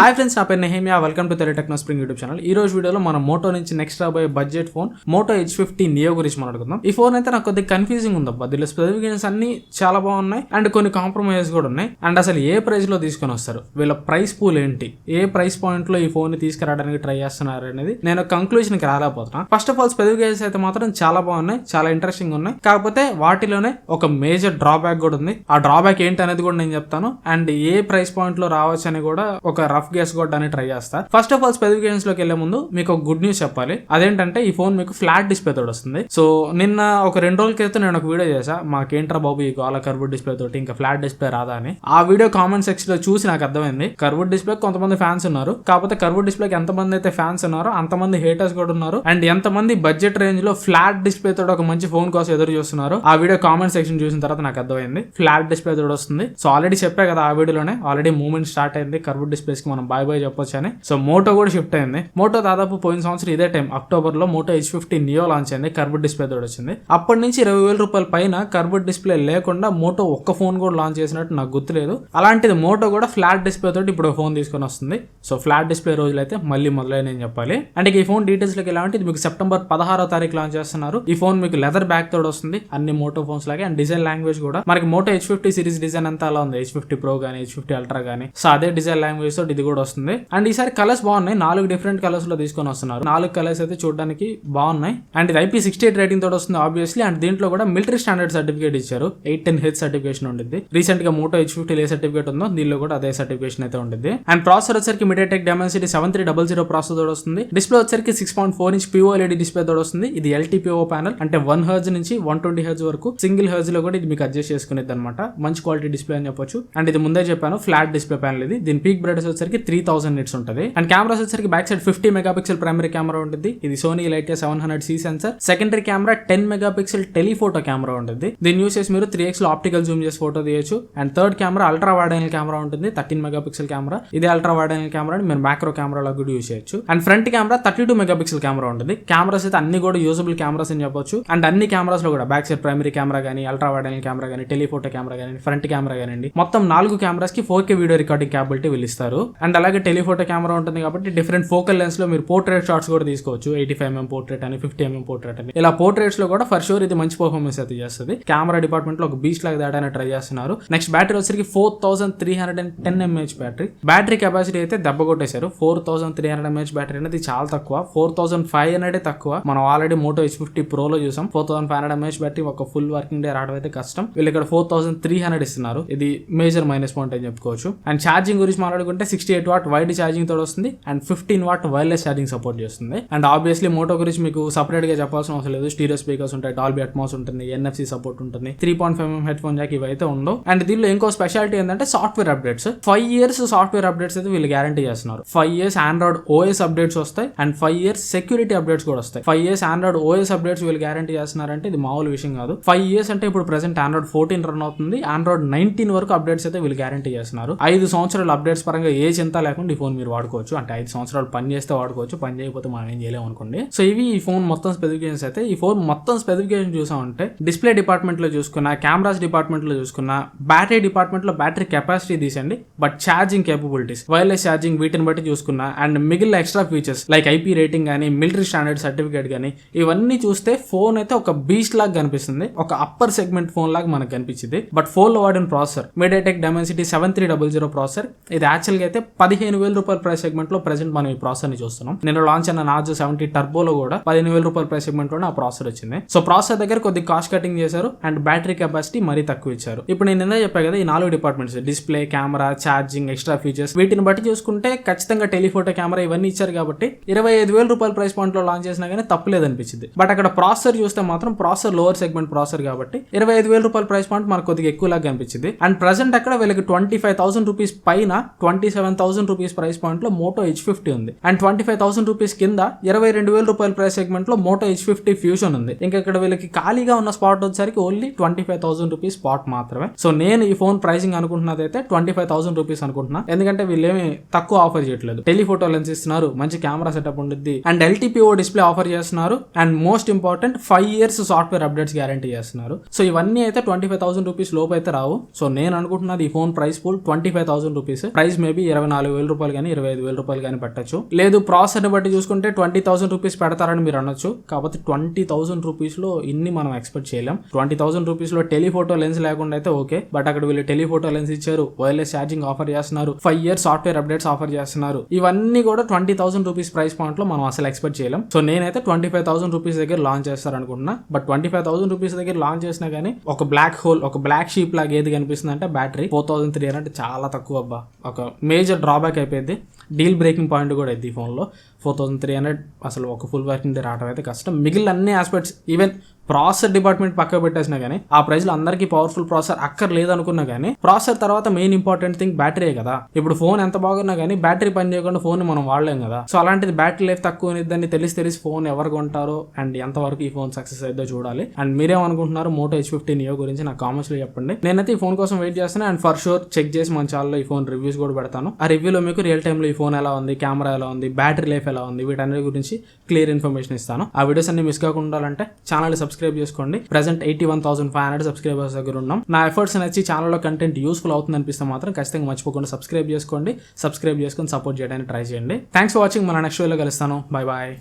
Hi friends నా పేరు Nehemiah. Welcome to తెలి టెక్నో స్ప్రింగ్ యూట్యూబ్ ఛానల్ ఈ రోజు వీడియోలో మనం మోటో నుంచి నెక్స్ట్ రాబోయే budget phone Moto H fifty Neo గురించి మాట్లాడుకుందాం. ఈ ఫోన్ అయితే నాకు కొద్దిగా కన్ఫ్యూజింగ్ ఉంది అబ్బా దీనిలో స్పెసిఫికేషన్స్ అన్ని చాలా బాగున్నాయి అండ్ కొన్ని కాంప్రమైజెస్ కూడా ఉన్నాయి. అండ్ అసలు ఏ ప్రైస్లో తీసుకొని వస్తారు? వీళ్ళ ప్రైస్ పూల్ ఏంటి? ఏ ప్రైస్ పాయింట్లో ఈ ఫోన్ని తీసుకురావడానికి ట్రై చేస్తున్నారు అనేది నేను కంక్లూజన్కి రాలేకపోతున్నా. ఫస్ట్ ఆఫ్ ఆల్ స్పెసిఫికేషన్స్ అయితే మాత్రం చాలా బాగున్నాయి చాలా ఇంట్రెస్టింగ్ ఉన్నాయి. కాకపోతే వాటిలోనే ఒక మేజర్ డ్రాబ్యాక్ కూడా ఉంది. ఆ డ్రాబ్యాక్ ఏంటి అనేది కూడా నేను చెప్తాను. అండ్ ఏ ప్రైస్ పాయింట్లో రావచ్చు అని కూడా ఒక రఫ్ గేస్ కొట్టడానికి ట్రై చేస్తా. ఫస్ట్ ఆఫ్ ఆల్ స్పెసిఫికేషన్స్లోకి వెళ్ళే ముందు మీకు ఒక గుడ్ న్యూస్ చెప్పాలి. అదేంటంటే ఈ ఫోన్ మీకు ఫ్లాట్ డిస్ప్లే తోటి వస్తుంది. సో నిన్న ఒక రెండు రోజుల క్రితం నేను ఒక వీడియో చేశా. మాకేంట్రా బాబు ఈ గోల కర్వుడ్ డిస్ప్లే తోటి ఇంకా ఫ్లాట్ డిస్ప్లే రాదా అని. ఆ వీడియో కామెంట్ సెక్షన్లో చూసి నాకు అర్థమైంది. కర్వుడ్ డిస్ప్లే కొంతమంది ఫ్యాన్స్ ఉన్నారు. కాకపోతే కర్వుడ్ డిస్ప్లేకి ఎంతమంది అయితే ఫ్యాన్స్ ఉన్నారో అంతమంది హేటర్స్ కూడా ఉన్నారు. అండ్ ఎంతమంది బడ్జెట్ రేంజ్లో ఫ్లాట్ డిస్ప్లే తోటి ఒక మంచి ఫోన్ కోసం ఎదురు చూస్తున్నారు ఆ వీడియో కామెంట్ సెక్షన్ చూసిన తర్వాత నాకు అర్థమైంది. ఫ్లాట్ డిస్ప్లే తోటి వస్తుంది. సో ఆల్రెడీ చెప్పా కదా ఆ వీడియోలోనే ఆల్రెడీ మూమెంట్ స్టార్ట్ అయింది. కర్వుడ్ డిస్ప్లేస్కి మనం బాయ్ బాయ్ చెప్పొచ్చు అని. సో మోటో కూడా షిఫ్ట్ అయింది. మోటో దాదాపు పోయిన సంవత్సరం ఇదే టైం అక్టోబర్లో Moto H fifty Neo launch అయింది కర్వుడ్ డిస్ప్లే తోడు వచ్చింది. అప్పటి నుంచి ఇరవై వేల రూపాయల పైన కర్వుడ్ డిస్ప్లే లేకుండా మోటో ఒక్క ఫోన్ కూడా లాంచ్ చేసినట్టు నాకు గుర్తులేదు. అలాంటిది మోటో కూడా ఫ్లాట్ డిస్ప్లే తోటి ఇప్పుడు ఫోన్ తీసుకొని వస్తుంది. సో ఫ్లాట్ డిస్ప్లే రోజులు అయితే మళ్ళీ మొదలైన చెప్పాలి. అంటే ఈ ఫోన్ డీటెయిల్స్లోకి ఎలా అంటే ఇది మీకు సెప్టెంబర్ పదహారో తారీఖు లాంచ్ చేస్తున్నారు. ఈ ఫోన్ మీకు లెదర్ బ్యాక్ తోటి వస్తుంది అన్ని మోటో ఫోన్స్ లాగే అండ్ డిజైన్ లాంగ్వేజ్ కూడా. మనకి Moto H fifty series design అంతా అలా ఉంది. హెచ్ ఫిఫ్టీ ప్రో కానీ హెచ్ ఫిఫ్టీ అల్ట్రా కానీ సో అదే డిజైన్ లాంగ్వేజ్ తోటి ఇది కూడా వస్తుంది. అండ్ ఈసారి కలర్స్ బాగున్నాయి. నాలుగు డిఫరెంట్ కలర్స్లో తీసుకొని వస్తున్నారు. నాలుగు కలర్స్ అయితే చూడడానికి బాగున్నాయి. అండ్ ఇది ఐపీ సిక్స్టీ ఎయిట్ రేటింగ్ తోటి వస్తుంది ఆబ్వియస్లీ అండ్ దీంట్లో కూడా మిలిటరీ స్టాండర్డ్ సర్టిఫికేట్ ఇచ్చారు. ఎయిట్ టెన్ హెచ్ సర్టిఫికేషన్ ఉంటుంది రీసెంట్గా మోటో హెచ్ ఫిఫ్టీ ఏ సర్టిఫికేట్ ఉందో దీనిలో కూడా అదే సర్టిఫికేషన్ అయితే ఉంటుంది అండ్ ప్రాసెసర్ వచ్చరికి MediaTek Dimensity seven three double zero processor తోడు వస్తుంది. డిస్ప్లే వచ్చరికి six point four inch P O LED display తోడు వస్తుంది. ఇది ఎల్టీపీఓ ప్యానల్ అంటే వన్ హర్జ్ నుంచి వన్ ట్వంటీ హర్జ్ వరకు సింగిల్ హర్జ్లో కూడా ఇది మీకు అడ్జస్ట్ చేసుకునేది అనమాట మంచి క్వాలిటీ డిస్ప్లే అని చెప్పొచ్చు. అండ్ ఇది ముందే చెప్పాను ఫ్లాట్ డిస్ప్లే ప్యానల్ ఇది. దీని పీక్ బ్రైట్నెస్ వచ్చరికి త్రీ థౌసండ్ నిట్స్ ఉంటుంది. అండ్ కెమెరాస్ వచ్చేసరికి back side fifty megapixel primary camera ఉంటుంది ఇది Sony Lyt seven hundred C sensor secondary camera ten megapixel telephoto camera ఉంటుంది దీన్ని యూస్ చేసి మీరు త్రీ ఎక్స్లో ఆప్టికల్ జూమ్ చేసి ఫోటో తీయచ్చు. And third camera ultra wide angle camera ఉంటుంది థర్టీన్ మెగాపిక్సెల్ కెమెరా ఇది అల్ట్రా వైడ్ యాంగిల్ కెమెరా మీరు మ్యాక్రో కెమెరా లో కూడా యూస్ చేయొచ్చు. And front camera thirty two megapixel camera ఉంటుంది కెమెరాస్ అయితే అన్ని కూడా యూజబుల్ కెమెరాస్ అని చెప్పొచ్చు. అండ్ అన్ని కెమెరాస్లో కూడా బ్యాక్ సైడ్ ప్రైమరీ కెమెరా కానీ అల్ట్రా వైడ్ యాంగిల్ కెమెరా కానీ టెలిఫోటో కెమెరా కానీ ఫ్రంట్ కెమెరా కానీ మొత్తం నాలుగు కెమెరాస్కి four K video recording capability వెళ్ళిస్తారు and and అలాగే టెలిఫోటో కెమెరా ఉంటుంది కాబట్టి డిఫరెంట్ ఫోకల్ లెన్స్లో మీరు పోర్ట్రేట్ షాట్స్ కూడా తీసుకోవచ్చు. ఎయిటీ ఫైవ్ ఎంఎం పోర్ట్రేట్ అని ఫిఫ్టీ ఎంఎం పోర్ట్రేట్ అని. ఇలా పోర్ట్రేట్స్లో కూడా ఫర్ షూర్ ఇది మంచి పర్ఫార్మెన్స్ అయితే చేస్తుంది. కెమెరా డిపార్ట్మెంట్లో ఒక బీచ్ లాగా దాటానికి ట్రై చేస్తున్నారు. నెక్స్ట్ బ్యాటరీ వచ్చరికి four thousand three hundred and ten mAh battery battery capacity అయితే దెబ్బ కొట్టేశారు. Four thousand three hundred mAh battery అనేది చాలా తక్కువ. ఫోర్ థౌసండ్ ఫైవ్ హండ్రెడ్ తక్కువ. మనం ఆల్రెడీ మోటో హెచ్ ఫిఫ్టీ ప్రోలో చూసాం. Four thousand five hundred mAh battery ఒక ఫుల్ వర్కింగ్ డే రావడం అయితే కష్టం. వీళ్ళు ఇక్కడ ఫోర్ థౌసండ్ త్రీ హండ్రెడ్ ఇస్తున్నారు. ఇది మేజర్ మైనస్ పాయింట్ అని చెప్పుకోవచ్చు. అండ్ ఛార్జింగ్ గురించి మాట్లాడుకుంటే sixty eight watt wired charging తోడు వస్తుంది and fifteen watt wireless charging support చేస్తుంది. అండ్ ఆబ్వియస్లీ మోటో గురించి మీకు సపరేట్గా చెప్పాల్సిన అవసరం లేదు. స్టీరియో స్పీకర్స్ ఉంటాయి డాల్బీ అట్మాస్ ఉంటుంది ఎన్ఎఫ్సి సపోర్ట్ ఉంటుంది three point five mm headphone jack ఇవైతే ఉండవు. అండ్ దీనిలో ఇంకో స్పెషాలిటీ ఏంటంటే software updates five years software updates అయితే వీళ్ళు గ్యారంటీ చేస్తున్నారు. Five years Android OS updates వస్తాయి and five years security updates కూడా వస్తాయి. Five years Android OS updates వీళ్ళు గ్యారంటీ చేస్తున్నారంటే ఇది మామూలు విషయం కాదు. ఫైవ్ ఇయర్స్ అంటే ఇప్పుడు ప్రెసెంట్ ఆండ్రాయిడ్ ఫోర్టీన్ రన్ అవుతుంది. ఆండ్రాయిడ్ నైన్టీన్ వరకు అప్డేట్స్ అయితే వీళ్ళు గ్యారంటీ చేస్తున్నారు. ఐదు సంవత్సరాల అప్డేట్స్ పరంగా ఏ చింత లేకుండా ఈ ఫోన్ మీరు వాడుకోవచ్చు. అంటే ఐదు సంవత్సరాలు పని చేస్తే వాడుకోవచ్చు. పని చేయకపోతే మనం ఏం చేయలేము అనుకోండి. సో ఇవి ఈ ఫోన్ మొత్తం స్పెసిఫికేషన్స్ అయితే ఈ ఫోన్ మొత్తం స్పెసిఫికేషన్ చూసామంటే డిస్ప్లే డిపార్ట్మెంట్లో చూసుకున్న కెమెరాస్ డిపార్ట్మెంట్లో చూసుకున్న బ్యాటరీ డిపార్ట్మెంట్లో battery capacity తీసండి but charging capabilities wireless charging వీటిని బట్టి చూసుకున్న అండ్ మిగిలిన extra features like IP rating కానీ మిలిటరీ స్టాండర్డ్ సర్టిఫికేట్ కానీ ఇవన్నీ చూస్తే ఫోన్ అయితే ఒక బీచ్ లాగా కనిపిస్తుంది. ఒక అప్పర్ సెగ్మెంట్ ఫోన్ లాగా మనకు కనిపించింది. బట్ ఫోన్లో వాడిన processor MediaTek Dimensity seven three double zero processor ఇది యాక్చువల్గా అయితే పదిహేను వేల రూపాయల ప్రైస్ సెగ్మెంట్లో ప్రెసెంట్ మనం ఈ ప్రాసెస్ని చూస్తున్నాం. నేను లాంచ్ అయిన నాజో సెవెంటీ టర్బోలో కూడా పదిహేను వేల రూపాయల ప్రైస్ సెగ్మెంట్లోనే ఆ ప్రాసెసర్ వచ్చింది. సో ప్రాసెసర్ దగ్గర కొద్ది కాస్ట్ కటింగ్ చేశారు అండ్ బ్యాటరీ కెపాసిటీ మరీ తక్కువ ఇచ్చారు. ఇప్పుడు నేను ఇందా చెప్పా కదా ఈ నాలుగు departments display camera charging extra features వీటిని బట్టి చూసుకుంటే ఖచ్చితంగా టెలిఫోటో కెమెరా ఇవన్నీ ఇచ్చారు కాబట్టి ఇరవై ఐదు వేల రూపాయల ప్రైస్ పాయింట్లో లాంచ్ చేసినా కానీ తప్పలేదు అనిపించింది బట్ అక్కడ ప్రాసెసర్ చూస్తే మాత్రం ప్రాసెసర్ లోవర్ సెగ్మెంట్ ప్రాసెసర్ కాబట్టి ఇరవై ఐదు వేల రూపాయల ప్రైస్ పాయింట్ మనకు కొద్దిగా ఎక్కువ లాగా అనిపించింది. అండ్ ప్రజెంట్ అక్కడ వీళ్ళకి ట్వంటీ ఫైవ్ థౌసండ్ రూపీస్ పైన twenty seven thousand rupees price పాయింట్లో మోటో హెచ్ ఫిఫ్టీ ఉంది. And twenty five thousand rupees కింద ఇరవై రెండు వేల రూపాయల ప్రైస్ సెగ్మెంట్లో మోటో హెచ్ ఫిఫ్టీ ఫ్యూజన్ ఉంది. ఇంకా ఇక్కడ వీళ్ళకి ఖాళీగా ఉన్న స్పాట్ వచ్చేసరికి only twenty five thousand rupees spot మాత్రమే. సో నేను ఈ ఫోన్ ప్రైసింగ్ అనుకుంటున్నది అయితే ట్వంటీ ఫైవ్ థౌసండ్ రూపీస్ అనుకుంటున్నా. ఎందుకంటే వీళ్ళేమి తక్కువ ఆఫర్ చేయట్లేదు. టెలిఫోటో లెన్స్ ఇస్తున్నారు. మంచి కెమెరా సెటప్ ఉంటుంది అండ్ ఎల్టీపీఓ డిస్ప్లే ఆఫర్ చేస్తున్నారు. And most important five years software updates guarantee చేస్తున్నారు. సో ఇవన్నీ అయితే ట్వంటీ ఫైవ్ థౌసండ్ రూపీస్ లోపు అయితే రావు. సో నేను అనుకుంటున్నది ఈ phone price pool twenty five thousand rupees price maybe ఇరవై నాలుగు వేల రూపాయలు కానీ ఇరవై ఐదు వేల రూపాయలు కానీ పెట్టచ్చు. లేదు ప్రాసెస్ని బట్టి చూసుకుంటే ట్వంటీ థౌసండ్ రూపీస్ పెడతారని మీరు అనొచ్చు. కాకపోతే ట్వంటీ థౌసండ్ రూపీస్లో ఇన్ని మనం ఎక్స్పెక్ట్ చేయలేం. ట్వంటీ థౌసండ్ రూపీస్లో టెలిఫోటో లెన్స్ లేకుండా అయితే ఓకే. బట్ అక్కడ వీళ్ళు టెలిఫోటో లెన్స్ ఇచ్చారు. వైర్లెస్ ఛార్జింగ్ ఆఫర్ చేస్తున్నారు. Five years software updates offer చేస్తున్నారు. ఇవన్నీ కూడా ట్వంటీ థౌసండ్ రూపీస్ ప్రైస్ పాయింట్లో మనం అసలు ఎక్స్పెక్ట్ చేయలేం. సో నేనైతే ట్వంటీ ఫైవ్ థౌసండ్ రూపీస్ దగ్గర లాంచ్ చేస్తారు అనుకుంటున్నా but twenty five thousand rupees దగ్గర లాంచ్ చేసినా కానీ ఒక బ్లాక్ హోల్ ఒక బ్లాక్ షీప్ లాగా ఏది కనిపిస్తుంది అంటే battery four thousand three hundred చాలా తక్కువ అబ్బా. ఒక మేజర్ డ్రాబ్యాక్ అయిపోయింది. డీల్ బ్రేకింగ్ పాయింట్ కూడా ఇది ఈ ఫోన్లో. ఫోర్ థౌసండ్ త్రీ హండ్రెడ్ అసలు ఒక ఫుల్ వర్కింగ్ డే రావడం అయితే కష్టం. మిగిలిన అన్ని ఆస్పెక్ట్స్ ఈవెన్ ప్రాసెసర్ డిపార్ట్మెంట్ పక్క పెట్టేసినా కానీ ఆ ప్రైస్లో అందరికీ పవర్ఫుల్ ప్రాసెసర్ అక్కర్లేదు అనుకున్నా కానీ ప్రాసెసర్ తర్వాత మెయిన్ ఇంపార్టెంట్ థింగ్ బ్యాటరీ కదా. ఇప్పుడు ఫోన్ ఎంత బాగున్నా కానీ బ్యాటరీ పని చేయకుండా ఫోన్ మనం వాడలేం కదా. సో అలాంటిది బ్యాటరీ లైఫ్ తక్కువ ఉందని తెలిసి తెలిసి ఫోన్ ఎవరు కొంటారో అండ్ ఎంతవరకు ఈ ఫోన్ సక్సెస్ అయిద్దో చూడాలి. అండ్ మీరేమనుకుంటున్నారు? మోటో హెచ్ ఫిఫ్టీ నియో గురించి నాకు కామెంట్స్లో చెప్పండి. నేనైతే ఈ ఫోన్ కోసం వెయిట్ చేస్తాను అండ్ ఫర్ షూర్ చెక్ చేసి మన ఛానల్లో ఈ ఫోన్ రివ్యూస్ కూడా పెడతాను. ఆ రివ్యూలో మీకు రియల్ టైంలో ఈ ఫోన్ ఎలా ఉంది కెమెరా ఎలా ఉంది బ్యాటరీ లైఫ్ ఎలా ఉంది వీటన్నిటి గురించి క్లియర్ ఇన్ఫర్మేషన్ ఇస్తాను. ఆ వీడియోస్ అన్ని మిస్ కాకుండా ఉండాలంటే ఛానల్ సబ్స్క్రైబ్ చేసుకోండి. Present eighty one thousand five hundred subscribers దగ్గర ఉన్నాం. నా ఎఫర్ట్స్ నచ్చి ఛానల్లో కంటెంట్ యూస్ఫుల్ అవుతుంది అనిపిస్తే మాత్రం ఖచ్చితంగా మర్చిపోకుండా సబ్స్క్రైబ్ చేసుకోండి. సబ్స్క్రైబ్ చేసుకొని సపోర్ట్ చేయడానికి ట్రై చేయండి. థ్యాంక్స్ ఫర్ వాచింగ్ మన నెక్స్ట్ వీడియోలో కలుస్తాను. Bye bye